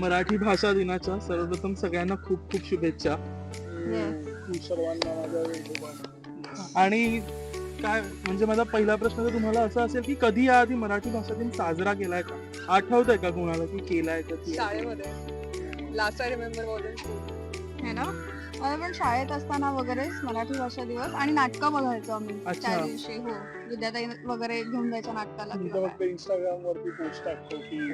मराठी भाषा दिनाच्या सर्वप्रथम सगळ्यांना खूप खूप शुभेच्छा. सर्वांना माझ्या वेळेला. आणि काय म्हणजे माझा पहिला प्रश्न तर तुम्हाला असा असेल की कधी याआधी मराठी भाषा दिन साजरा केलाय का? आठवतंय का कोणाला की केलाय का शाळेमध्ये. लास्ट आय रिमेंबर वॉज है ना? पण शाळेत असताना वगैरे मराठी भाषा दिवस आणि नाटकं बघायचो आम्ही अच्छा. त्या दिवशी हो. विद्याताई वगैरे घेऊन जायच्या नाटकाला. इंस्टाग्राम वरती पोस्ट टाकतो की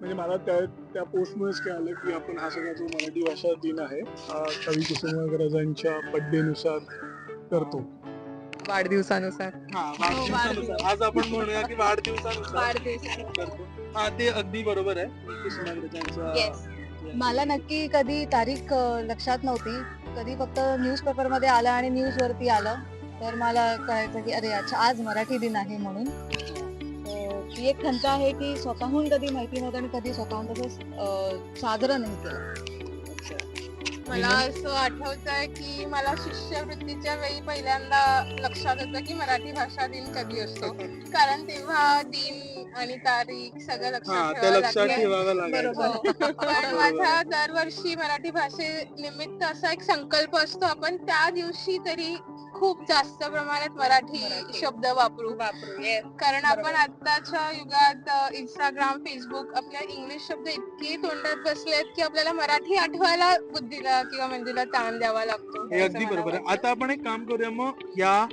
म्हणजे मला त्या त्या पोस्टमुळेच कळालं की आपण हा सगळा जो मराठी भाषा दिन आहे हा कवी कुसुमाग्रजांच्या बर्थडे नुसार करतो. वाढदिवसानुसार. हा वाढदिवसानुसार. आज आपण म्हणूया की वाढदिवसानुसार करतो. हा ते अगदी बरोबर आहे. कुसुमाग्रजांच्या Yes. मला नक्की कधी तारीख लक्षात नव्हती. कधी फक्त न्यूजपेपरमध्ये आलं आणि न्यूज वरती आलं. तर मला कळायचं की अरे अच्छा आज मराठी दिन आहे म्हणून. ती एक खंत आहे की स्वतःहून कधी माहिती नव्हतं आणि कधी स्वतःहून तसं साजरं नाही केलं. मला असं आठवत आहे की मला शिष्यवृत्तीच्या वेळी पहिल्यांदा लक्षात होतं की मराठी भाषा दिन कधी असतो. कारण तेव्हा दिन आणि तारीख सगळं हा लक्षात ठेवावं लागलं हो. कारण माझा दरवर्षी मराठी भाषे निमित्त असा एक संकल्प असतो आपण त्या दिवशी तरी खूप जास्त प्रमाणात मराठी मराठी. शब्द वापरू वापरू कारण आपण आताच्या युगात इंस्टाग्राम फेसबुक आपल्या इंग्लिश शब्द इतके तोंडात बसलेत की आपल्याला मराठी आठवायला बुद्धीला किंवा मेंदूला ताण द्यावा लागतो हे असं अगदी मला बरोबर आहे वाटतं. आता आपण एक काम करूया मग या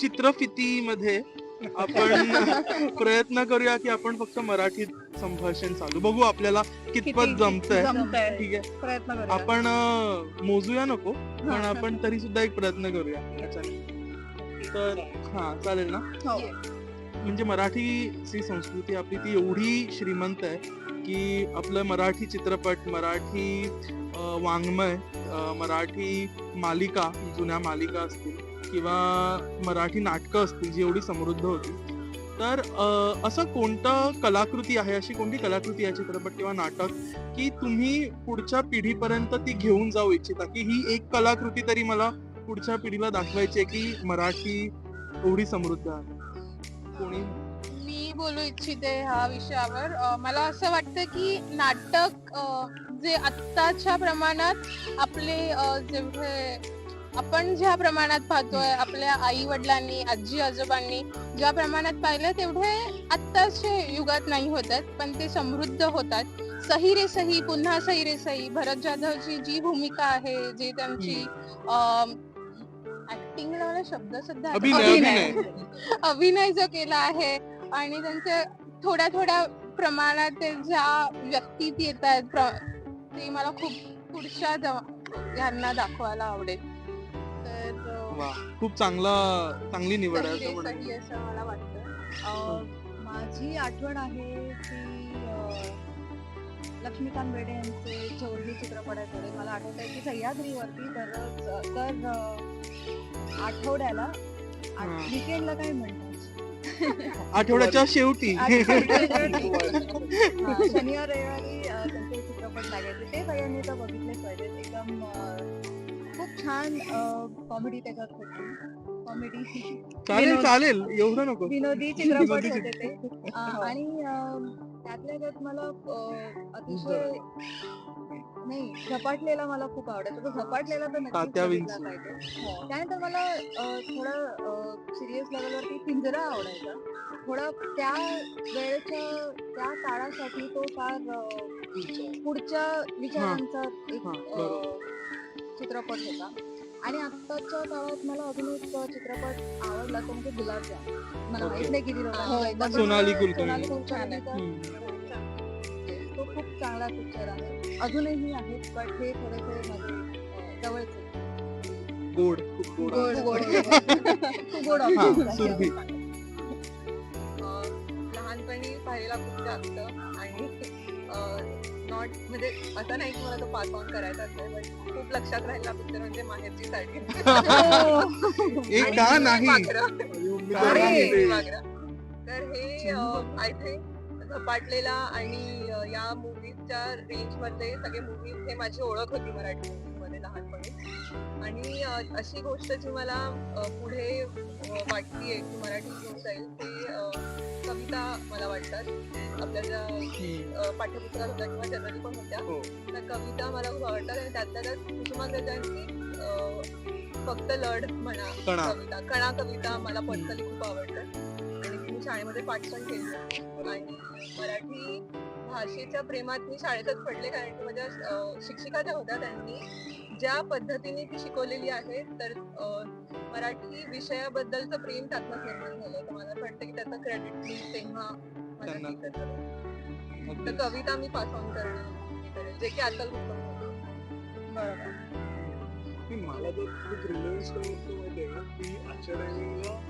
चित्रफितीमध्ये आपण प्रयत्न करूया की आपण फक्त मराठीत संभाषण चालू. बघू आपल्याला कितपत जमतंय. जमतंय. ठीक आहे. प्रयत्न करूया. आपण अं, मोजूया नको पण आपण तरी सुद्धा एक प्रयत्न करूया. तर हा चालेल ना? हो. म्हणजे मराठीची संस्कृती आपली ती एवढी श्रीमंत आहे की आपलं मराठी चित्रपट मराठी अं, वाङ्मय अं, मराठी मालिका जुन्या मालिका असतील किंवा मराठी नाटकं असतील जी एवढी समृद्ध होती. तर असं कोणतं कलाकृती आहे? अशी कोणती कलाकृती आहे चित्रपट किंवा नाटक की तुम्ही पुढच्या पिढीपर्यंत ती घेऊन जाऊ इच्छिता? की ही एक कलाकृती तरी मला पुढच्या पिढीला दाखवायची आहे की मराठी एवढी समृद्ध आहे? कोणी? मी बोलू इच्छिते ह्या विषयावर. मला असं वाटतं की नाटक जे आत्ताच्या प्रमाणात आपले जेवढे आपण ज्या प्रमाणात पाहतोय आपल्या आई वडिलांनी आजी आजोबांनी ज्या प्रमाणात पाहिलं तेवढे आत्ताच्या युगात नाही होतात पण ते समृद्ध होतात सही रे सही पुन्हा सही रे सही भरत जाधवची जी भूमिका आहे जी त्यांची ऍक्टिंगला मला शब्द सुद्धा अभिनय. अभिनय. जो केला आहे आणि त्यांचे थोड्या थोड्या प्रमाणात ज्या व्यक्तीत येत आहेत ते मला खूप पुढच्या यांना दाखवायला आवडेल. वा. खूप चांगला चांगली निवड आहे असं असं मला वाटतं. अं, माझी आठवण आहे की अं, लक्ष्मीकांत बेडे यांचे चौरली चित्रपट आहे थोडे मला आठवत आहे की सह्याद्रीवरती दररोज दर आठवड्याला हा. विकेंडला काय म्हणतात? आठवड्याच्या शेवटी. हा, शनिवार रविवारी त्यांचे चित्रपट लागायचे. ते सगळ्यांनी तर बघितलेच पाहिजेत. एकदम खूप छान कॉमेडी त्याच्यात होती. कॉमेडी चालेल. चालेल. एवढं नको. विनोदी चित्रपट होते ते. अं, आणि त्यातल्या त्यात मला अतिशय नाही झपाटलेला मला खूप आवडायचा. तो झपाटलेला तर विंचू. पाहिजे. हो. त्यानंतर मला थोडं सिरियस लेवलवरती पिंजरा आवडायचा. थोडं त्या वेळेच्या त्या काळासाठी तो फार पुढच्या विचारांचा एक हा. चित्रपट होता. आणि आत्ताच्या काळात मला अजून एक चित्रपट आवडला तो म्हणजे गुलाबजाम. मला. माहीत नाही किती लोकांना हो, आहे, सोनाली कुलकर्णी. तो खूप चांगला पिक्चर आहे. अजूनही आहेत बट हे थोडेसे माझे जवळचे. गोड खूप गोड आहे. गोड. खूप गोड हा लहानपणी पाहिलेला खूप जास्त आणि नॉट म्हणजे असं नाही की मला तो पास ऑन करायचा असेल बट खूप लक्षात राहिला पिक्चर म्हणजे माहेरची साठी एक का नाही? तर हे आय थिंक झपाटलेला आणि अं, या मूवीजच्या रेंज मधले सगळे मूवीज हे माझी ओळख होती मराठी movies मध्ये लहानपणी. आणि अं, अशी गोष्ट जी मला अं, पुढे वाटतीये की मराठी घेऊन जाईल ते अं, कविता मला वाटतात. आपल्या ज्या पाठ्यपुस्तकात होत्या किंवा जनरली पण होत्या. हो. त्या कविता मला खूप आवडतात आणि त्यातल्या त्यात कुसुमाग्रजांची फक्त लढ म्हणा. कविता कणा कविता मला पर्सनली खूप आवडतात. आणि मी शाळेमध्ये पाठ पण केली. आणि मराठी भाषेच्या प्रेमात मी शाळेतच पडले कारण की माझ्या शिक्षिका ज्या होत्या त्यांनी ज्या पद्धतीने ती शिकवलेली आहे तर मराठी विषयाबद्दलचं प्रेम त्यातनंच निर्माण झालं तर मला वाटतं की त्याचं क्रेडिट मी तेव्हा मला तर अगदी. कविता मी पास ऑन करणं हे जे की होतं. की मला तर खूप रिलेव्हन्स माहिती आहे का की आजच्या टायमिंगला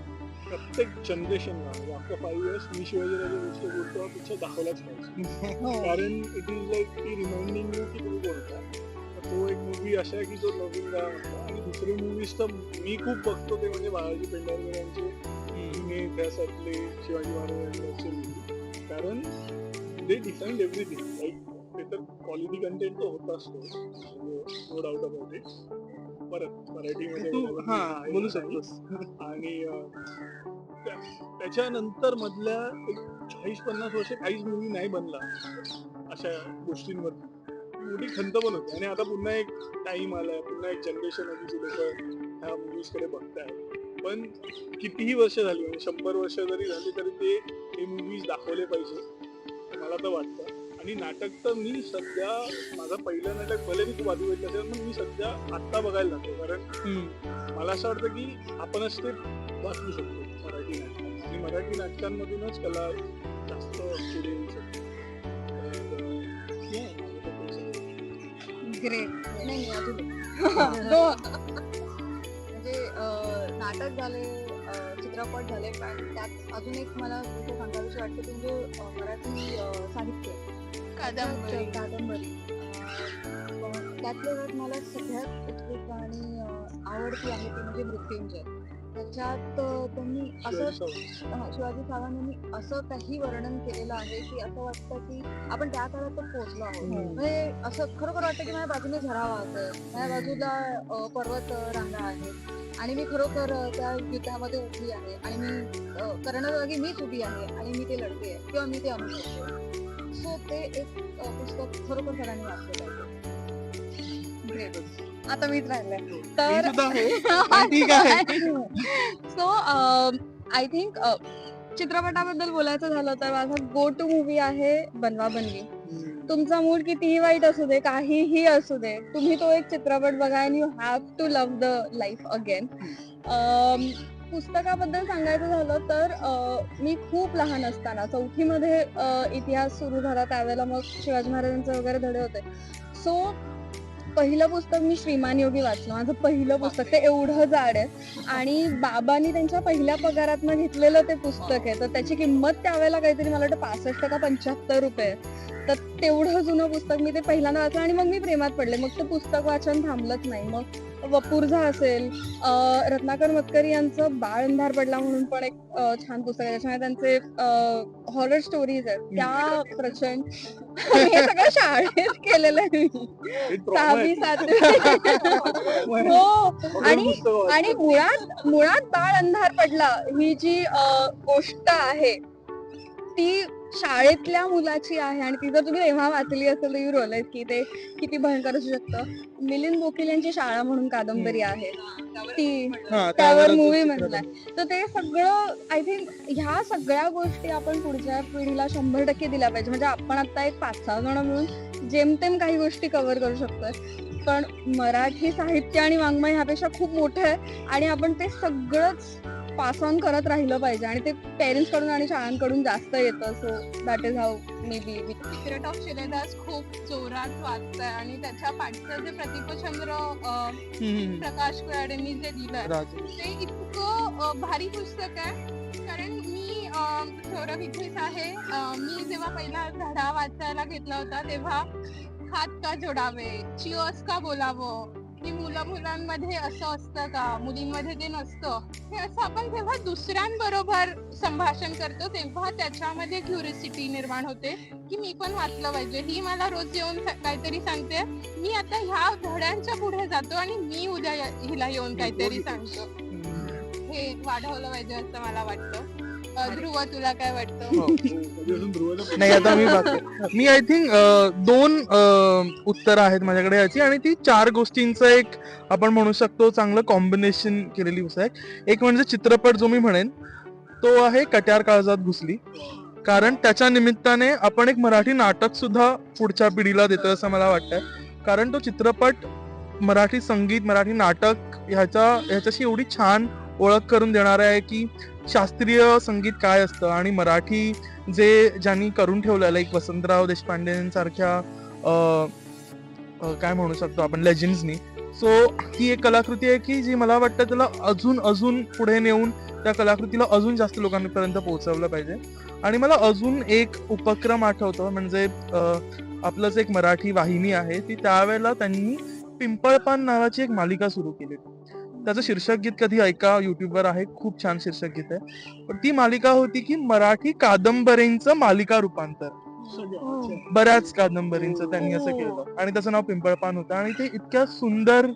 प्रत्येक जनरेशनला म्हणजे आफ्टर फाईव्ह इयर्स मी शिवाजीराजे गोष्ट बोलतो पिक्चर दाखवलाच पाहिजे हो. कारण इट इज लाईक की रिमाइंडिंग यू की तुम्ही तर तो एक मूवी असा आहे की जो नवीन आणि दुसरी मूवीज तर मी खूप बघतो ते म्हणजे बाळाजी पेंढारकर यांचे. पुणे त्यासारखे शिवाजी महाराजांचे मूवी कारण दे डिफाईन एव्हरीथिंग लाईक ते तर क्वालिटी कंटेंट तर होत असतो. नो डाऊट अबाउट इट परत मराठीमध्ये तू हा बोलू. शकतोस. आणि त्याच्यानंतर मधल्या एक चाळीस पन्नास वर्ष काहीच मूवी नाही बनला. अशा गोष्टींवरती. मोठी खंत पण होती. आणि आता पुन्हा एक टाइम आलाय. पुन्हा एक जनरेशन आली जी लोक ह्या कडे बघतायत पण कितीही वर्ष झाली म्हणजे शंभर वर्ष जरी झाली तरी ते हे मूवीज दाखवले पाहिजे. मला तर वाटतं. आणि नाटक तर मी सध्या माझं पहिलं नाटक भले मी खूप आधी बघितलं असेल पण मी सध्या आत्ता बघायला लागतो कारण. मला असं वाटतं की आपणच ते वाचू शकतो मराठी नाटकात आणि मराठी नाटकांमधूनच कला जास्त पुढे येऊ शकते ग्रेट नाही अजून म्हणजे नाटक झाले चित्रपट झाले पण त्यात अजून एक मला गोष्ट सांगावीशी वाटते ते म्हणजे मराठी साहित्य कादंबरी. कादंबरी. अं, त्यातल्या त्यात मला सगळ्यात उत्कृष्ट आणि आवडती आहे ती म्हणजे मृत्युंजय. त्याच्यात त्यांनी असं शिवाजी सावंत. शिवाजी सावंतांनी असं काही वर्णन केलेलं आहे की असं वाटतं की आपण त्या काळात तर पोहोचलो आहोत. म्हणजे असं खरोखर वाटतं की माझ्या बाजूने झरा वाहतोय माझ्या बाजूला पर्वत रांगा आहेत. आणि मी खरोखर त्या युद्धामध्ये उभी आहे. आणि मी अ, करण्याजागी मीच उभी आहे. आणि मी ते लढते आहे किंवा मी ते अनुभवते. सो ते एक पुस्तक खरोखर सगळ्यांनी वाचलं पाहिजे. ग्रेट आता मीच राहिले तर ठीक आहे. सो आय थिंक चित्रपटाबद्दल बोलायचं झालं तर माझा गो टू मूवी आहे बनवा बनवी. तुमचा मूड कितीही वाईट असू दे काहीही असू दे तुम्ही तो एक चित्रपट बघा आणि you have to love the life again पुस्तकाबद्दल सांगायचं झालं तर मी खूप लहान असताना चौथीमध्ये इतिहास सुरू झाला त्यावेळेला मग शिवाजी महाराजांचे वगैरे धडे होते. सो पहिलं पुस्तक मी श्रीमान योगी वाचलं. माझं पहिलं पुस्तक ते एवढं जाड आहे. आणि बाबांनी त्यांच्या पहिल्या पगारात घेतलेलं ते पुस्तक आहे. तर त्याची किंमत त्यावेळेला काहीतरी मला वाटतं पासष्ट का पंच्याहत्तर रुपये तर तेवढं जुनं पुस्तक मी ते पहिल्यांदा वाचलं आणि मग मी प्रेमात पडले. मग ते पुस्तक वाचन थांबलंच नाही. मग वपुर्झा असेल. अं, रत्नाकर मतकरी यांचं बाळ अंधार पडला म्हणून पण एक छान पुस्तक आहे. त्याच्यामध्ये त्यांचे हॉरर स्टोरीज आहेत. त्या प्रचंड हे सगळं शाळेत केलेलं आहे. सहावी सातवी. हो. आणि-. आणि मुळात मुळात बाळ अंधार पडला. ही जी गोष्ट आहे ती शाळेतल्या मुलाची आहे आणि ती जर तुम्ही तेव्हा वाचली असेल तर यू रिअलाइज की ते किती भयंकर असू शकतं. मिलिंद बोकील यांची शाळा म्हणून कादंबरी आहे. ती हा, त्यावर मूवी. म्हणलाय तर ते सगळं आय थिंक ह्या सगळ्या गोष्टी आपण पुढच्या पिढीला शंभर टक्के दिल्या पाहिजे. म्हणजे आपण आता एक पाच सहा जण मिळून जेमतेम काही गोष्टी कव्हर करू शकतोय. पण मराठी साहित्य आणि वाङ्मय ह्यापेक्षा खूप मोठं आहे आणि आपण ते सगळंच पास ऑन करत राहिलं पाहिजे आणि ते पेरेंट्सकडून आणि शाळांकडून जास्त येतं. So that is how may be secret of शिलेदास खूप जोरात वाचतंय आणि त्याच्या पाठचं जे प्रतिपचंद्र. प्रकाश कुराडेंनी जे लिहिलंय ते इतकं भारी पुस्तक आहे. कारण मी सौरभ इथेच आहे. मी जेव्हा पहिला धडा वाचायला घेतला होता तेव्हा हात का जोडावे चिअर्स का बोलावं की मुलं मुलांमध्ये असं असतं का? मुलींमध्ये ते नसतं हे असं आपण जेव्हा दुसऱ्यांबरोबर संभाषण करतो तेव्हा त्याच्यामध्ये क्युरिसिटी निर्माण होते की मी पण वाचलं पाहिजे. ही मला रोज येऊन काहीतरी सांगते. मी आता ह्या धड्यांच्या पुढे जातो आणि मी उद्या हिला येऊन काहीतरी सांगतो. हे वाढवलं पाहिजे असं मला वाटतं. ध्रुव तुला काय वाटतं? हो. नाही आता मी बाकी मी आय थिंक दोन उत्तर आहेत माझ्याकडे याची आणि ती चार गोष्टींचं एक आपण म्हणू शकतो चांगलं कॉम्बिनेशन केलेली गोष्ट आहे. एक म्हणजे चित्रपट जो मी म्हणेन तो आहे कट्यार काळजात घुसली. कारण त्याच्या निमित्ताने आपण एक मराठी नाटक सुद्धा पुढच्या पिढीला देतोय असं मला वाटतंय. कारण तो चित्रपट मराठी संगीत मराठी नाटक ह्याच्या ह्याच्याशी एवढी छान ओळख करून देणार आहे की शास्त्रीय संगीत काय असतं? आणि मराठी जे ज्यांनी करून ठेवलं लाईक वसंतराव देशपांडेंसारख्या काय म्हणू शकतो आपण लेजंड्सनी सो ही एक कलाकृती आहे की जी मला वाटतं त्याला अजून अजून पुढे नेऊन त्या कलाकृतीला अजून जास्त लोकांपर्यंत पोहोचवलं पाहिजे. आणि मला अजून एक उपक्रम आठवतो म्हणजे आपलंच आपलं जे एक मराठी वाहिनी आहे ती त्यावेळेला त्यांनी पिंपळपान नावाची एक मालिका सुरू केली. त्याचं शीर्षक गीत कधी ऐका? युट्यूबवर आहे. खूप छान शीर्षक गीत आहे. पण ती मालिका होती की मराठी कादंबरींचं मालिका रूपांतर. बऱ्याच कादंबरींचं त्यांनी असं केलं. आणि त्याचं नाव पिंपळपान होतं. आणि ते इतक्या सुंदर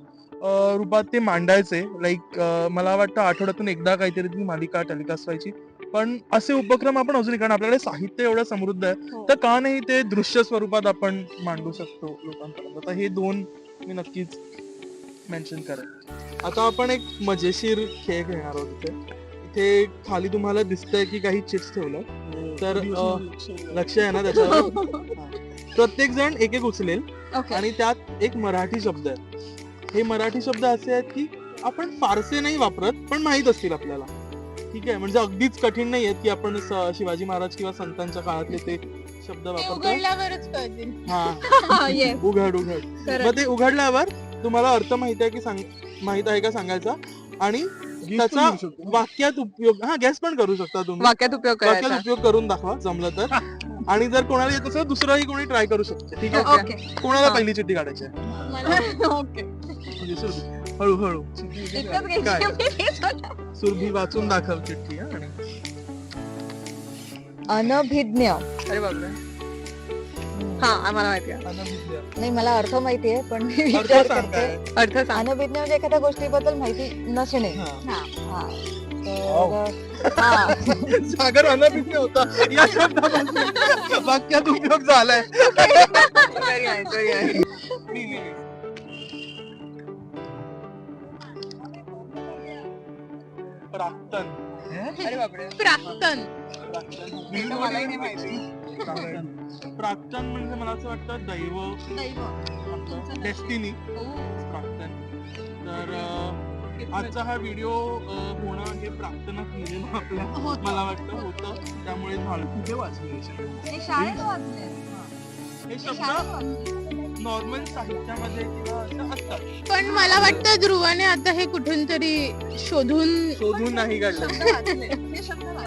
रूपात ते मांडायचे. लाईक मला वाटतं आठवड्यातून एकदा काहीतरी ती मालिका टेलिकास्ट व्हायची. पण असे उपक्रम आपण अजूनही कारण आपल्याकडे साहित्य एवढं समृद्ध आहे. हो. तर का नाही ते दृश्य स्वरूपात आपण मांडू शकतो लोकांपर्यंत? हे दोन मी नक्कीच मेन्शन करेन आता आपण एक मजेशीर खेळ खेळणार आहोत इथे. इथे खाली तुम्हाला दिसतंय की काही चिप्स ठेवलं तर, अं, लक्ष आहे ना त्याच्यावर? प्रत्येक जण एक एक उचलेल. ओके. आणि त्यात एक मराठी शब्द आहे. हे मराठी शब्द असे आहेत की आपण फारसे नाही वापरत पण माहीत असतील आपल्याला. ठीक आहे? म्हणजे अगदीच कठीण नाही आहेत की आपण स- शिवाजी महाराज किंवा संतांच्या काळातले ते शब्द वापरतो उघडल्यावरच कळतील. हा. येस उघड उघड. मग ते उघडल्यावर तुम्हाला अर्थ माहीत आहे की सांग माहीत आहे का सांगायचा? आणि त्याचा वाक्यात उपयोग हा गॅस पण करू शकता तुम्ही. वाक्यात उपयोग वाक्यात उपयोग करून दाखवा जमलं तर. आणि जर कोणाला येत असेल दुसरंही कोणी ट्राय करू शकते. ठीक आहे? ओके कोणाला हा. पहिली चिठ्ठी काढायची आहे? ओके म्हणजे सुरभी. हळूहळू. इतकंच काय? घ्यायचं सुरभी वाचून दाखव चिठ्ठी हा. आणि अनभिज्ञ. अरे बापरे. हा आम्हाला माहिती आहे. अनभिज्ञ. नाही मला अर्थ माहितीये पण मी अर्थ विचार सांग करते? अर्थ सांग. अनभिज्ञ म्हणजे एखाद्या गोष्टीबद्दल माहिती नसणे. हा. हा. तर हा. सागर अनभिज्ञ होता. या शब्दापासून वाक्यात उपयोग झालाय. प्राक्तन. अरे बापरे. प्राक्तन. हे मलाही नाही माहिती. प्राक्तन म्हणजे मला असं वाटतं दैव. डेस्टिनी प्राक्तन. तर अं, आजचा हा व्हिडिओ होणं हे प्राक्तनच लिहिलेलं आपलं. मला वाटतं होतं. त्यामुळे झालं. कुठे वाचले हे शाळेत वाचले हे शब्द नॉर्मल साहित्यामध्ये किंवा असं असतात पण मला वाटतं ध्रुवाने आता हे कुठून तरी शोधून शोधून नाही काढलं. हे शब्द वाचले.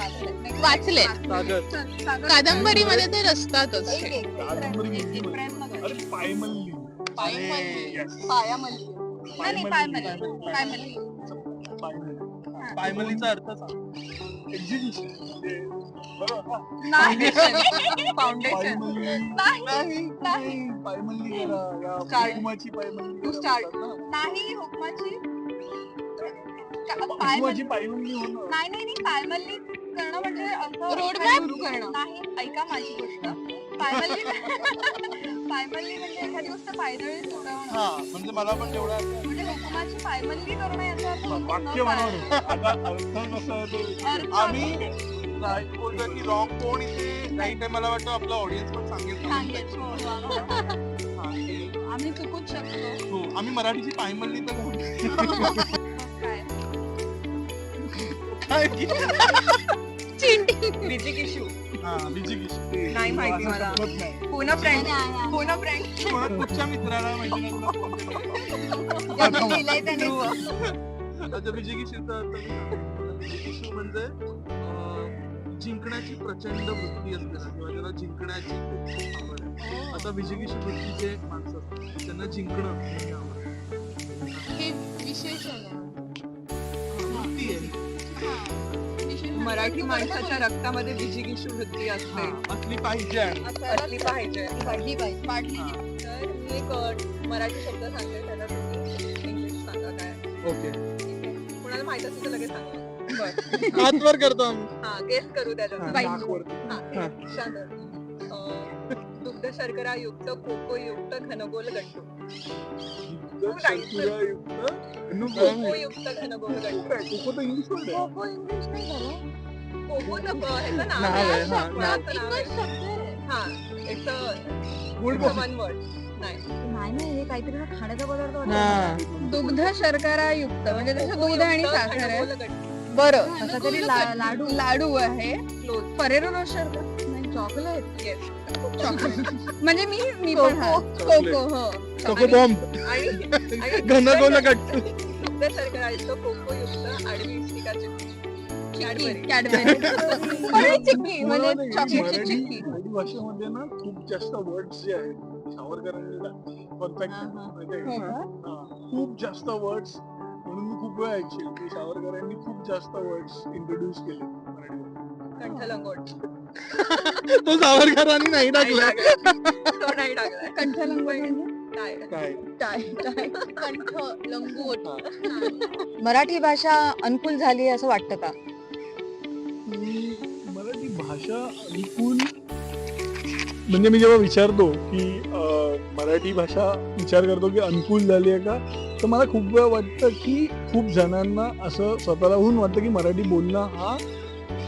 वाचले. कादंबरीमध्ये ते असतातच. पायमल्ली. पायमलीचा अर्थ. म्हणजे? फाउंडेशन. हुकमाची नाही नाही नाही. पायमल्ली करणं म्हणजे असं करणं. नाही ऐका माझी गोष्ट. पायमल्ली पायमल्ली म्हणजे एखादी गोष्ट पायदळी सोडवणं. हा म्हणजे मला पण तेवढा म्हणजे हुकुमाची पायमल्ली करणं याचा अर्थ वाक्य आता अर्थ ते. अर्थ आम्ही बोलतोय की रॉंग कोण इथे? राईट आहे मला वाटतं आपला ऑडियन्स पण सांगेल सांगेल. हो, हो, हो. आम्ही चुकूच शकतो हो आम्ही मराठीची पायमल्ली तर म्हणतो. काय? काय? हा, बीजी किशी. नाही माहिती मला. फ्रेंड कोणा- कुठच्या मित्राला त्याने बीजी किशीचा. बीजी किशू म्हणजे अं, जिंकण्याची प्रचंड वृत्ती असते ना किंवा ज्याला जिंकण्याची खूप आवड आहे आता विजयकिशू वृत्तीचे माणसं असतात त्यांना जिंकणं आवडतं. हे विशेषण आहे वृत्ती आहे. मराठी माणसाच्या रक्तामध्ये बीजी किशू वृत्ती असते. असली पाहिजे. असली पाहिजे. वाढली पाहिजे. हा, तर मी एक मराठी शब्द सांगते त्याला तुम्ही इंग्लिश सांगा काय ओके. कुणाला माहीत असेल तर लगेच सांगा. हातवर करतो आम्ही. हा गेस करू हा. शांत. अं, दुग्ध शर्करा युक्त कोको युक्त घनगोल गट्टू कोको युक्त घनगोल गट्टू कोको इंग्लिश. कोको ह्याचं नाव हा, दुग्ध शर्करा युक्त म्हणजे जसं दूध आणि साखर आहे. बरं. तरी लाडू. लाडू आहे. फरेरो नाही चॉकलेट? म्हणजे मी मी पण हा. Chocolate. कोको हो कोको बॉम्ब. आणि कोको आडवी चिक्की Cadbury. कॅडबरी पण ही चिक्की म्हणजे मुळात चॉकलेटची मराठी चिक्की. मराठी भाषेमध्ये ना खूप जास्त वर्ड्स जे आहेत सावरकरांनी परफेक्ट हा, हा. हो का? खूप जास्त वर्ड्स म्हणून मी खूप वेळा ऐकशील. की सावरकरांनी खूप जास्त वर्ड्स इंट्रोड्यूस केले मराठीमध्ये. कंठ लंगोट तो सावरकरांनी नाही टाकला तो नाही कंठ लंगोट म्हणजे? काय? काय? टाय टाय कंठ लंगोट. मराठी भाषा अनुकूल झाली असं वाटतं का? की मराठी भाषा अनुकूल म्हणजे मी जेव्हा विचारतो की मराठी भाषा विचार करतो की अनुकूल झाली आहे का तर मला खूप वेळा वाटतं की खूप जणांना असं स्वतःला होऊन वाटतं की मराठी बोलणं हा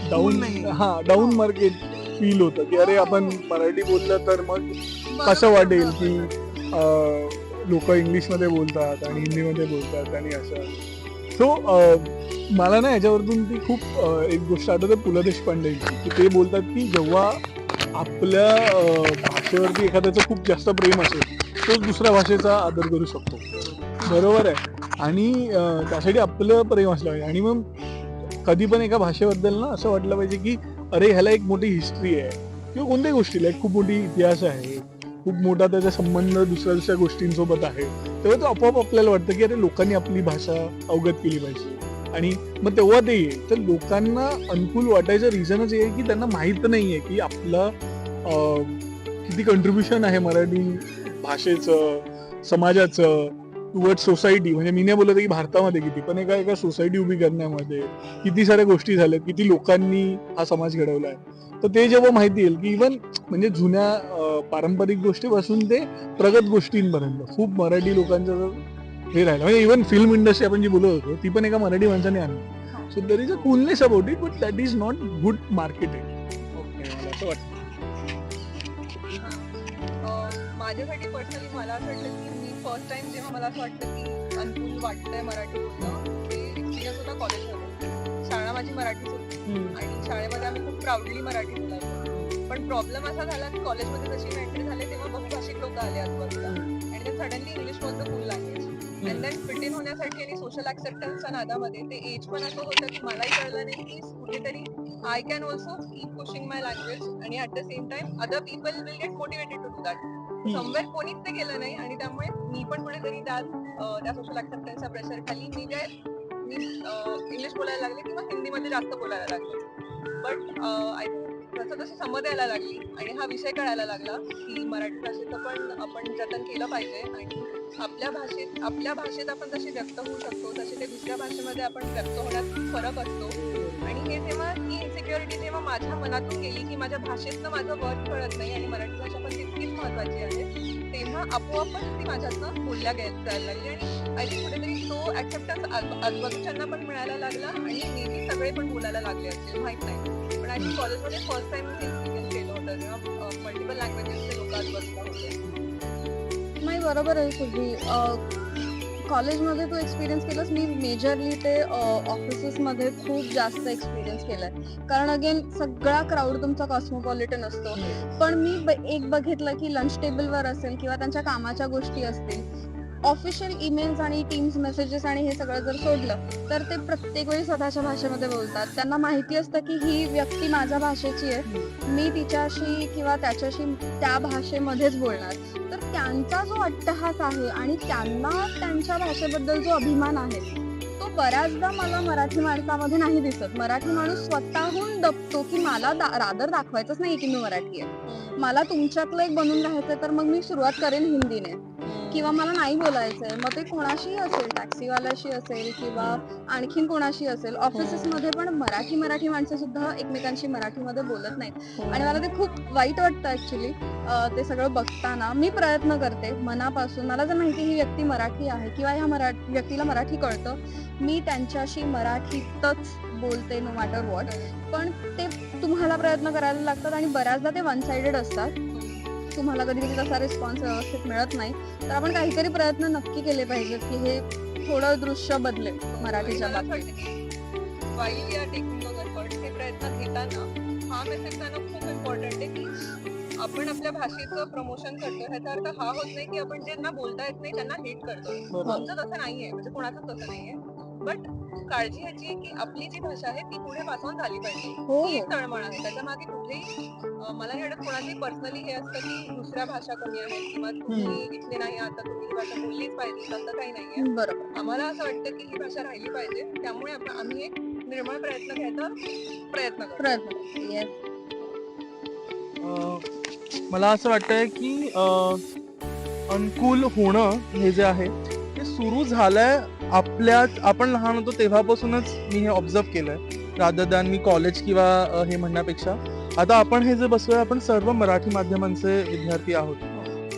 डाऊन नाही. हा डाऊन मार्केट फील होतं की अरे आपण मराठी बोललं तर मग कसं वाटेल की लोक इंग्लिशमध्ये बोलतात आणि हिंदीमध्ये बोलतात आणि असं. सो मला ना याच्यावरतून ती खूप एक गोष्ट आठवते पु ल देशपांडेंची की ते बोलतात की जेव्हा आपल्या भाषेवरती एखाद्याचं खूप जास्त प्रेम असेल तो दुसऱ्या भाषेचा आदर करू शकतो. बरोबर आहे. आणि त्यासाठी आपलं प्रेम असलं पाहिजे. आणि मग कधी पण एका भाषेबद्दल ना असं वाटलं पाहिजे की अरे ह्याला एक मोठी हिस्ट्री आहे. किंवा कोणत्याही गोष्टीला एक खूप मोठी इतिहास आहे. खूप मोठा त्याचा संबंध दुसऱ्या दुसऱ्या गोष्टींसोबत आहे. तेव्हा तो आपोआप आपल्याला वाटतं की अरे लोकांनी आपली भाषा अवगत केली पाहिजे. आणि मग तेव्हा ते येईल. तर लोकांना अनुकूल वाटायचं रिझनच हे आहे की त्यांना माहीत आहे की आपलं किती कंट्रीब्युशन आहे मराठी भाषेचं समाजाचं. टुवर्ड सोसायटी म्हणजे मी नाही बोलत आहे की भारतामध्ये किती पण एका एका सोसायटी उभी करण्यामध्ये किती साऱ्या गोष्टी झाल्यात किती लोकांनी हा समाज घडवला आहे तर ते जेव्हा माहिती येईल की इवन म्हणजे जुन्या पारंपरिक गोष्टीपासून ते प्रगत गोष्टींपर्यंत खूप मराठी लोकांचं हे राहिलं म्हणजे इव्हन फिल्म इंडस्ट्री आपण जी बोलत होतो ती पण एका मराठी माणसाने आणली. So there is a coolness about it but that is not good marketing असं वाटतं. माझ्यासाठी पर्सनली मला असं वाटतं की फर्स्ट टाइम जेव्हा मला असं वाटतं की अनुकूल वाटतंय मराठी बोलणं ते एक्सपिरियन्स होता कॉलेजमध्ये शाळा माझी मराठीच होती. आणि शाळेमध्ये आम्ही खूप प्राऊडली मराठी बोलायचो. पण प्रॉब्लेम असा झाला की कॉलेजमध्ये जशी एंट्री झाले तेव्हा बहुभाषिक लोक आले आजूबाजूला. आणि ते suddenly English was the full language and then fit in होण्यासाठी आणि सोशल ऍक्सेप्टन्सच्या नादामध्ये ते एज पण असं होतं की मलाही कळलं नाही की कुठेतरी I can also keep pushing my language आणि at the same time other people will get motivated to do that somewhere कोणीच ते केलं नाही आणि त्यामुळे मी पण कुठेतरी त्या त्या सोशल ऍक्सेप्टन्सच्या प्रेशर खाली मी काय मी इंग्लिश बोलायला लागले किंवा हिंदीमध्ये जास्त बोलायला लागले. बट आय जसं तसं समज यायला लागली आणि हा विषय कळायला लागला की मराठी भाषेचं पण आपण जतन केलं पाहिजे आणि आपल्या भाषेत आपल्या भाषेत आपण जशी व्यक्त होऊ शकतो तसे ते दुसऱ्या भाषेमध्ये आपण व्यक्त होण्यात फरक असतो. आणि हे तेव्हा ही इन्सिक्युरिटी जेव्हा माझ्या मनातून गेली की माझ्या भाषेतनं माझं वर्क कळत नाही आणि मराठी भाषा पण तितकीच महत्वाची आहे तेव्हा आपोआपच ती माझ्यातनं बोलल्या गे जायला लागली आणि आय थिंक कुठेतरी तो ऍक्सेप्टन्स आजूबाजूच्यांना पण मिळायला लागला आणि नेहमी सगळे पण बोलायला लागले असते माहीत नाही. पण आय थिंक कॉलेजमध्ये फर्स्ट टाइम मी एक्सपिरियन्स केलं होतं तेव्हा मल्टिपल लँग्वेजेसचे लोक आजूबाजूला होते. नाही बरोबर आहे तुझी. कॉलेजमध्ये तू एक्सपिरियन्स केलंस. मी मेजरली ते ऑफिसेसमध्ये खूप जास्त एक्सपिरियन्स केलाय. कारण अगेन सगळा क्राऊड तुमचा कॉस्मोपॉलिटन असतो. पण मी ब- एक बघितलं की लंच टेबलवर असेल किंवा त्यांच्या कामाच्या गोष्टी असतील ऑफिशियल ईमेल्स आणि टीम्स मेसेजेस आणि हे सगळं जर सोडलं तर ते प्रत्येक वेळी स्वतःच्या भाषेमध्ये बोलतात. त्यांना माहिती असतं की ही व्यक्ती माझ्या भाषेची आहे. मी तिच्याशी किंवा त्याच्याशी त्या भाषेमध्येच बोलणार. त्यांचा जो अट्टहास आहे आणि त्यांना त्यांच्या भाषेबद्दल जो अभिमान आहे तो बऱ्याचदा मला मराठी माणसामध्ये नाही दिसत. मराठी माणूस स्वतःहून दबतो की मला दा- रादर दाखवायचंच नाही की मी मराठी आहे. मला तुमच्यातलं एक बनून राहायचंय तर मग मी सुरुवात करेन हिंदीने. किंवा मला नाही बोलायचंय मग ते कोणाशी असेल? टॅक्सीवाल्याशी असेल किंवा आणखीन कोणाशी असेल? ऑफिसेस मध्ये पण मराठी मराठी माणसं सुद्धा एकमेकांशी मराठीमध्ये बोलत नाहीत. आणि मला ते खूप वाईट वाटतं ऍक्च्युली ते सगळं बघताना मी प्रयत्न करते मनापासून. मला जर माहिती ही व्यक्ती मराठी आहे किंवा ह्या मरा व्यक्तीला मराठी कळतं मी त्यांच्याशी मराठीतच बोलते नो मॅटर वॉट पण ते तुम्हाला प्रयत्न करायला लागतात आणि बऱ्याचदा ते वन साइडेड असतात. तुम्हाला कधी कधी तसा रिस्पॉन्स व्यवस्थित मिळत नाही. तर आपण काहीतरी प्रयत्न नक्की केले पाहिजेत की हे थोडं दृश्य बदलेल मराठीच्या बाबतीत. those efforts, हे प्रयत्न घेताना हा मेसेज त्यांना खूप इम्पॉर्टंट आहे की आपण आपल्या भाषेचं प्रमोशन करतो ह्याचा अर्थ हा होत नाही की आपण ज्यांना बोलता येत नाही त्यांना हेट करतो बरोबर. आमचं तसं नाहीये. म्हणजे कोणाचं तसं नाहीये. बट काळजी ह्याची आहे की आपली जी भाषा आहे ती पुढे पास ऑन झाली पाहिजे. हो ही. हो एक तळमळ आहे. त्याच्यामागे कुठेही अं, मला नाही वाटत कोणाचंही पर्सनली हे असतं की दुसऱ्या भाषा कमी आहेत किंवा तुम्ही इथले नाही आता तुम्ही ही भाषा बोललीच पाहिजे. तसं काही नाहीये बरोबर. आम्हाला असं वाटतं की ही भाषा राहिली पाहिजे. त्यामुळे आपण आम्ही एक निर्मळ प्रयत्न घ्यायचा प्रयत्न करतो. प्रयत्न येस अं, मला असं वाटतंय की अं, अनुकूल होणं हे जे आहे ते सुरू झालंय आपल्यात आपण लहान होतो तेव्हापासूनच मी हे ऑब्झर्व केलंय. रादर दॅन मी कॉलेज किंवा हे म्हणण्यापेक्षा. आता आपण हे जे बसलोय आपण सर्व मराठी माध्यमांचे विद्यार्थी आहोत.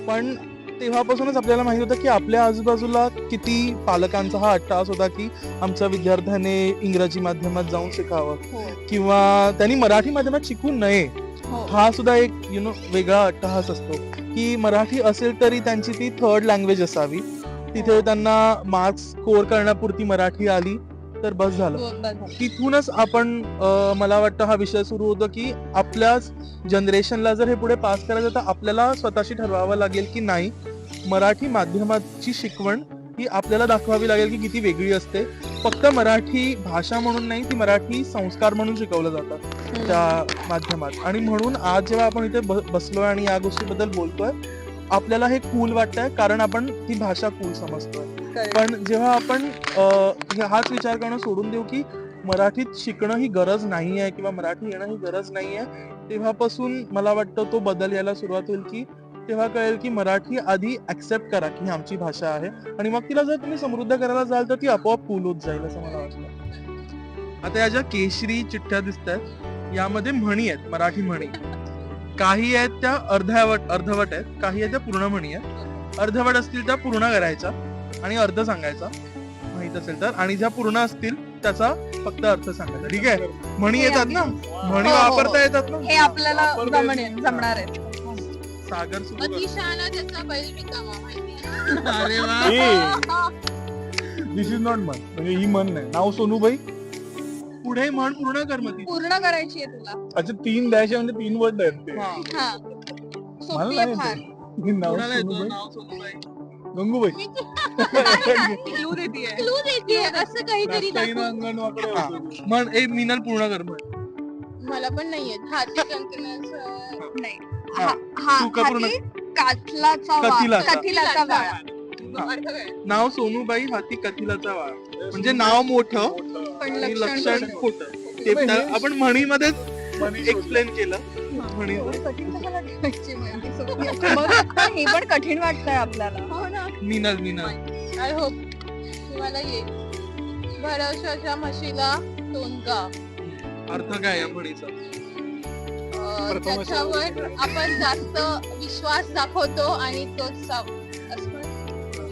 पण तेव्हापासूनच आपल्याला माहीत होतं की आपल्या आजूबाजूला किती पालकांचा हा अट्टास होता की आमच्या विद्यार्थ्याने इंग्रजी माध्यमात जाऊन शिकावं. हो. किंवा त्यांनी मराठी माध्यमात शिकू नये. हो. हा सुद्धा एक यु नो वेगळा अट्टहास असतो. की मराठी असेल तरी त्यांची ती थर्ड लँग्वेज असावी. तिथे त्यांना मार्क्स स्कोर करण्यापुरती मराठी आली तर बस झालं. झालं. तिथूनच आपण मला वाटतं हा विषय सुरू होतो की आपल्याच जनरेशनला जर हे पुढे पास करायचं तर आपल्याला स्वतःशी ठरवावं लागेल की नाही. मराठी माध्यमाची शिकवण ही आपल्याला दाखवावी लागेल की किती वेगळी असते. फक्त मराठी भाषा म्हणून नाही ती मराठी संस्कार म्हणून शिकवलं जातं त्या माध्यमात. आणि म्हणून आज जेव्हा आपण इथे बसलोय आणि या गोष्टीबद्दल बोलतोय आपल्याला हे कूल वाटतंय कारण आपण ती भाषा कूल समजतोय. पण जेव्हा आपण हे- हाच विचार करणं सोडून देऊ की मराठीत शिकणं ही गरज नाहीये किंवा मराठी येणं ही गरज नाहीये तेव्हापासून मला वाटतं तो बदल यायला सुरुवात होईल की तेव्हा कळेल की मराठी आधी ऍक्सेप्ट करा की ही आमची भाषा आहे आणि मग तिला जर तुम्ही समृद्ध करायला जाल तर ती आपोआप कूल होत जाईल असं मला वाटतं. आता या ज्या केशरी चिठ्ठ्या दिसत आहेत यामध्ये म्हणी आहेत मराठी म्हणी. काही आहेत त्या अर्ध्यावट अर्धवट आहेत काही आहेत त्या पूर्ण म्हणी आहेत. अर्धवट असतील त्या पूर्ण करायच्या आणि अर्ध सांगायचा. माहीत असेल तर. आणि ज्या पूर्ण असतील त्याचा फक्त अर्थ सांगायचा. ठीक आहे? म्हणी येतात ना? म्हणी हो, हो, हो. वापरता येतात ना? हे आपल्याला. जमणार आहे सागर सुरू दिस इज नॉट मन. म्हणजे ही मन नाही. नाव सोनूबाई. पुढे म्हण पूर्ण कर मग ती. पूर्ण करायची आहे तुला अच्छा तीन डॅश आहे म्हणजे तीन वर्ड आहेत ते हा. हा मला सोपी नाही आहे येत फार आहे. ही नाव कोणाला येतं सोनूबाई नाव सोनूबाई? गंगूबाई क्लू देते क्लू देते असं काहीतरी नाचता येईना दाखव. अंगण वाकडं हा. होतं. म्हण ए मिनल पूर्ण कर म्हण मला पण नाही येत हाती कंकणाचं नाही हा. हा हा तू का पूर्ण- हाती कातलाचा वाळ कथिलाचा. कथिलाचा वाळ नाव सोनूबाई हाती कथिलाचा वाळ म्हणजे नाव मोठं आणि लक्षण. खोटं. ते आपण म्हणीमध्येच. एक्सप्लेन केलं. म्हणी हे पण कठीण वाटतंय आपल्याला. हो ना. मिनल मिनल. आय होप तुम्हाला येईल. भरवशाच्या म्हशीला टोनका अर्थ काय या म्हणीचा? त्याच्यावर आपण जास्त विश्वास दाखवतो आणि तो.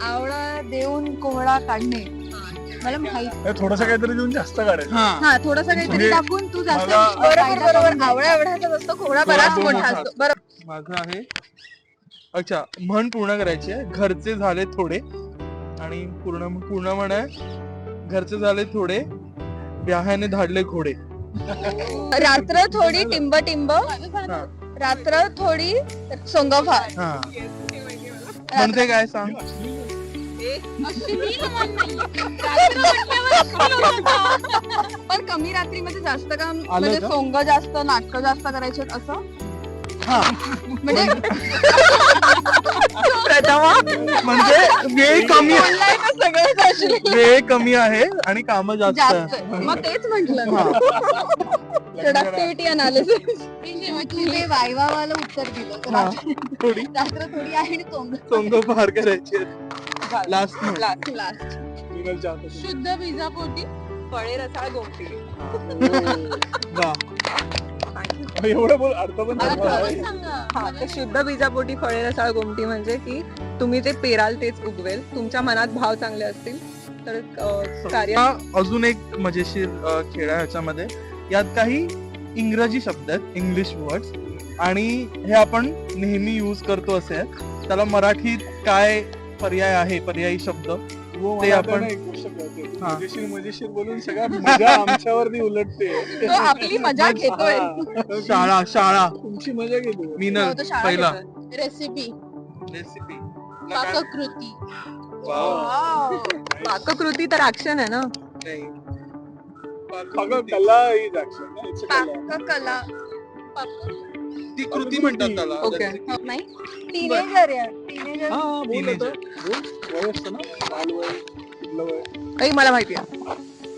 आवळा देऊन कोहळा काढणे. मला माहीत थोडंसं काहीतरी देऊन जास्त काढायचं. हा. हा थोडंसं काहीतरी म्हणजे टाकून तू जास्त मला- बरोबर बरोबर. आवळा एवढाचा असतो कोहळा बराच मोठा असतो. बरोबर. माझं आहे अच्छा म्हण पूर्ण करायची आहे. घरचे झाले थोडे. आणि पूर्ण पूर्ण म्हण आहे घरचे झाले थोडे व्याहाने धाडले घोडे. रात्र थोडी टिंब टिंब. हा. रात्र थोडी सोंगफार. हा. म्हणते काय सांग. पण कमी रात्रीमध्ये जास्त काम आलं म्हणजे का? सोंग जास्त नाटक जास्त करायचे असं? हा. म्हणजे प्रथमा. म्हणजे वेळ कमी actually. वेळ कमी आहे आणि काम जास्त जास्त आहे. मग तेच म्हंटल. प्रोडक्टिव्हिटी अनालिसिस ते वायवावाला उत्तर दिलं. हा. रात्र थोडी. रात्र थोडी आहे आणि सोंग पार करायची लास्ट लास्ट लास्ट हातात. शुद्ध बीजा पोटी फळे रसाळ गोमटी वा. एवढं बोल अर्थ पण मला चांगला आहे. खरंच सांगा हा तर शुद्ध बीजापोटी फळे रसाळ गोमटी म्हणजे की तुम्ही जे पेराल तेच उगवेल. तुमच्या मनात भाव चांगले असतील तर अं, कार्य हा अजून एक मजेशीर अ, खेळ आहे ह्याच्यामध्ये यात काही इंग्रजी शब्द आहेत इंग्लिश वर्ड्स आणि हे आपण नेहमी यूज करतो असे. आहेत त्याला मराठीत काय पर्याय आहे पर्यायी शब्द. वो ते आपण- ना एक गोष्ट कळते. हा. मजेशीर मजेशीर बोलून सगळ्या मजा आमच्यावरती उलटते. तो आपली मजा घेतोय. हा. शाळा शाळा. तुमची मजा घेतो. मीनल हो, तो शाळा पहिला. घेतोय. रेसिपी. रेसिपी. पाककृती पाककृती तर ऍक्शन आहे ना? कला ना, it's a कला. पाककला ती कृती म्हणतात त्याला ओके. नाही टीनेजर आहे टीनेजर हा, बोल Teenager. आता. बोल. वय असतं ना? बालवय कुठलं वय? ऐ मला माहिती आहे.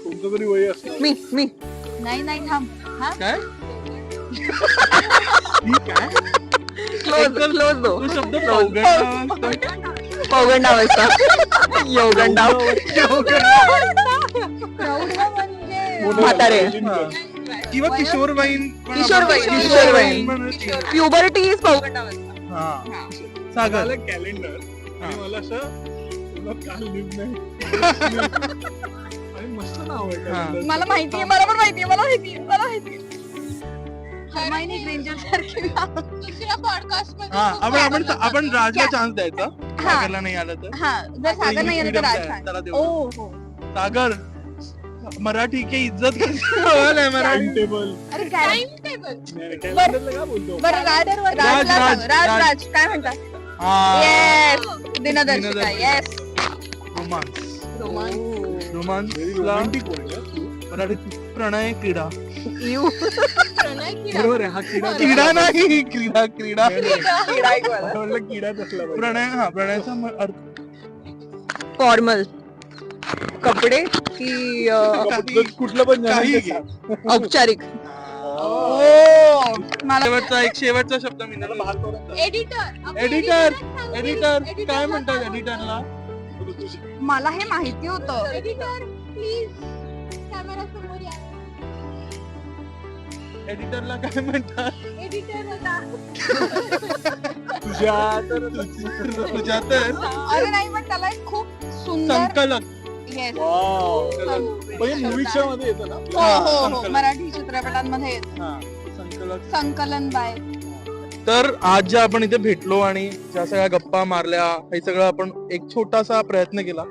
कोणतं तरी वय असतं. मी मी. नाही नाही थांब. काय? ही क्लोज क्लोज दो शब्द म्हणजे म्हातारे. किंवा किशोरवयीन पण आपण- किशोरवयीन, किशोरवयीन प्युबर्टी इज पौगंडावस्था हा. सागर. मला कॅलेंडर. आणि मला असं तुला काल आणि मस्त नाव आहे. मला माहितीये मला पण माहितीये मला माहितीये मला माहितीये हर्माइनी ग्रेंजर सारखी दुसऱ्या पॉडकास्टमध्ये हा आपण आपण आपण राजला चान्स द्यायचा. हा. सागरला नाही आलं तर. हा जर सागर नाही आलं तर राज. सांग. त्याला देऊ. ओ हो. सागर. मराठी की इज्जत कशी हवाल आहे मराठी? टाइम टेबल अरे काय? टाइम टेबल कॅलेंडरला काय बोलतो? बरं राज राज, राजला राज, सांग. राज राज. राज काय म्हणतात हा. येस दिनदर्शिका दिनदर्शिका. Yes romance. Romance. Romance very romantic word मराठीत प्रणय क्रीडा. यू प्रणय किडा. बरोबर आहे हा किडा क्रीडा नाही क्रीडा क्रीडा. मला वाटलं किडाच असला पाहिजे. प्रणय हा प्रणयाचा म- अर्थ फॉर्मल. कपडे की अं, कुठलं- पण काही घे. औपचारिक. मला शेवटचा एक शेवटचा शब्द मी एडिटर एडिटर. एडिटर काय म्हणतात. एडिटरला मला हे माहिती होतं. एडिटर प्लीज कॅमेरा समोर या. एडिटरला काय म्हणतात? एडिटर होता. तुझ्या तर तुझ्या तर अरे नाही पण त्याला एक खूप सुंदर संकलक येस वाव म्हणजे मूवीच्या मध्ये येतं ना? हो हा, हो. संकलन. मराठी चित्रपटांमध्ये येतं. हा, संकलक. संकलन बाय. तर आज ज्या आपण इथे भेटलो आणि ज्या सगळ्या गप्पा मारल्या हे सगळं आपण एक छोटासा प्रयत्न केला.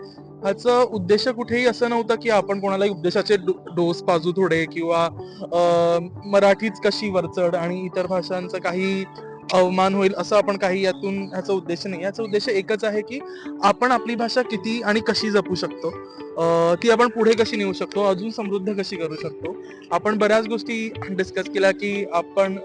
ह्याचं उद्देश कुठेही असं नव्हतं की आपण कोणालाही उपदेशाचे डो- डोस पाजू थोडे किंवा अं, मराठीच कशी वरचढ आणि इतर भाषांचं काही अवमान होईल असं आपण काही यातून ह्याचा उद्देश नाही. याचा उद्देश एकच आहे की आपण आपली भाषा किती आणि कशी जपू शकतो. ती आपण पुढे कशी नेऊ शकतो? अजून समृद्ध कशी करू शकतो? आपण बऱ्याच गोष्टी डिस्कस केल्या की आपण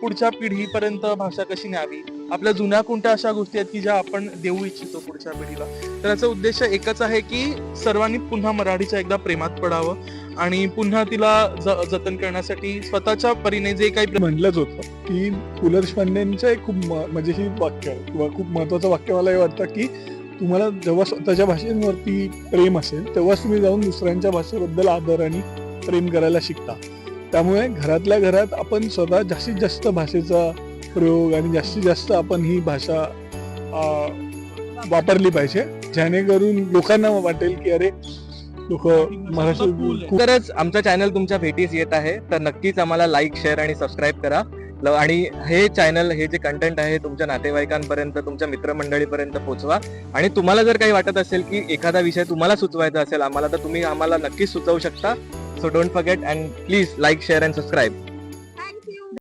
पुढच्या पिढीपर्यंत भाषा कशी न्यावी? आपल्या जुन्या कोणत्या अशा गोष्टी आहेत की ज्या आपण देऊ इच्छितो पुढच्या पिढीला? तर याचा उद्देश एकच आहे की सर्वांनी पुन्हा मराठीच्या एकदा प्रेमात पडावं आणि पुन्हा तिला ज- जतन करण्यासाठी स्वतःच्या परीने जे काही म्हणलंच होतं की पु ल देशपांडेंचं एक खूप म- म्हणजे मजेशीर वाक्य आहे. किंवा खूप महत्वाचं वाक्य मला हे वाटतं की तुम्हाला जेव्हा स्वतःच्या भाषेवरती प्रेम असेल तेव्हाच तुम्ही जाऊन दुसऱ्यांच्या भाषेबद्दल आदर आणि प्रेम करायला शिकता. त्यामुळे घरातल्या घरात आपण स्वतः जास्तीत जास्त भाषेचा प्रयोग आणि जास्तीत जास्त आपण ही भाषा वापरली पाहिजे. जेणेकरून लोकांना वाटेल की अरे लोक मराठी खूप तरच आमचा चॅनल तुमच्या भेटीस येत आहे. तर नक्कीच आम्हाला लाईक शेअर आणि सबस्क्राईब करा. आणि हे चॅनल हे जे कंटेंट आहे तुमच्या नातेवाईकांपर्यंत तुमच्या मित्रमंडळीपर्यंत पोहोचवा आणि तुम्हाला जर काही वाटत असेल की एखादा विषय तुम्हाला सुचवायचा असेल आम्हाला तर तुम्ही आम्हाला नक्कीच सुचवू शकता. So don't forget and please like share and subscribe